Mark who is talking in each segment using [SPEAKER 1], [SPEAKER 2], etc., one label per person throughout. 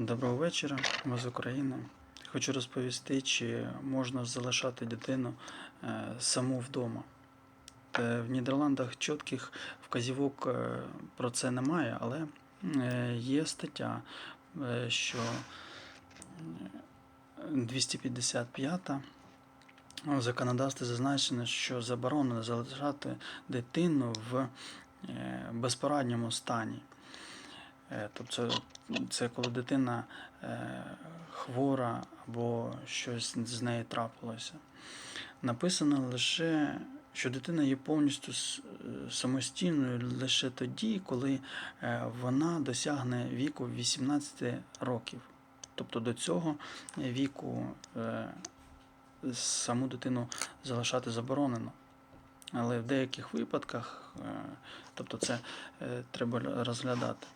[SPEAKER 1] Доброго вечора, ми з України. Хочу розповісти, чи можна залишати дитину е, саму вдома. Е, В Нідерландах чітких вказівок е, про це немає, але є стаття, що е, 255 у законодавстві зазначено, що заборонено залишати дитину в безпорадньому стані. Е, Тобто це коли дитина е, хвора або щось з нею трапилося. Написано лише, що дитина є повністю самостійною лише тоді, коли е, вона досягне віку 18 років. Тобто до цього віку саму дитину залишати заборонено. Але в деяких випадках, тобто це треба розглядати.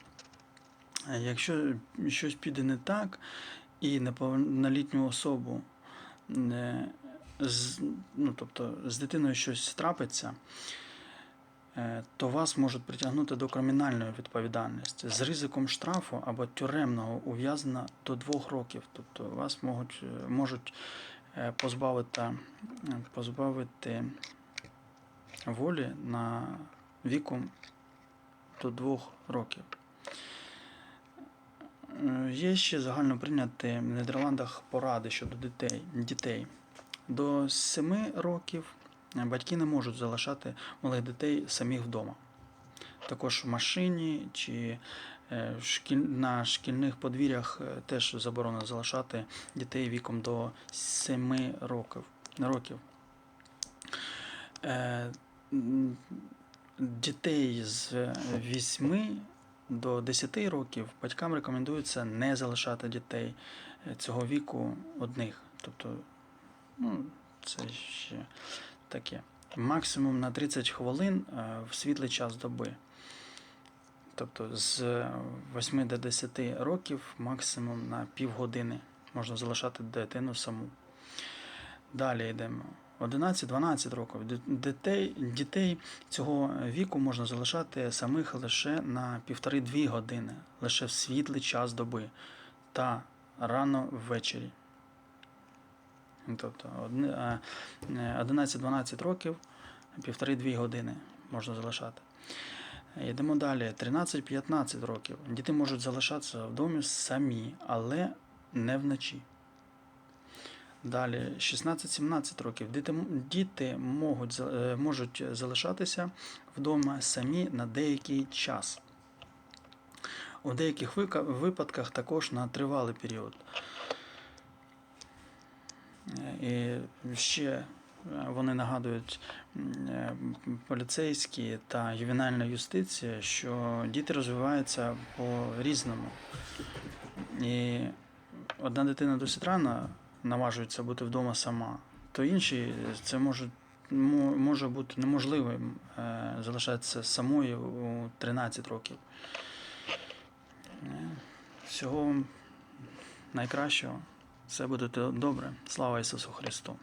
[SPEAKER 1] Е, Якщо щось піде не так, і неповнолітню особу е, з, ну, тобто, з дитиною щось трапиться, е, то вас можуть притягнути до кримінальної відповідальності з ризиком штрафу або тюремного ув'язнення до двох років. Тобто вас можуть, можуть позбавити, позбавити волі на віком до двох років. Є ще загально прийняті в Нідерландах поради щодо дітей. дітей. До 7 років батьки не можуть залишати малих дітей самих вдома. Також в машині чи е, на шкільних подвір'ях е, теж заборонено залишати дітей віком до 7 років. років. Е, Дітей з 8 до 10 років батькам рекомендується не залишати дітей е, цього віку одних. Тобто, ну, це ще таке. Максимум на 30 хвилин е, в світлий час доби. Тобто з 8 до 10 років максимум на півгодини можна залишати дитину саму. Далі йдемо. 11-12 років. Дітей, дітей цього віку можна залишати самих лише на півтори-дві години, лише в світлий час доби та рано ввечері. Тобто одне- а, е, 11-12 років, півтори-дві години можна залишати. Йдемо далі. 13-15 років. Діти можуть залишатися в домі самі, але не вночі. Далі 16-17 років. Діти, можуть, е, можуть залишатися вдома самі на деякий час. У деяких випадках також на тривалий період. Е, І ще е, вони нагадують поліцейські та ювенальна юстиція, що діти розвиваються по-різному. І одна дитина досить рано наважується бути вдома сама, то інші це може, може бути неможливим е, залишатися самою у 13 років. Е, Всього найкращого. Все буде добре. Слава Ісусу Христу!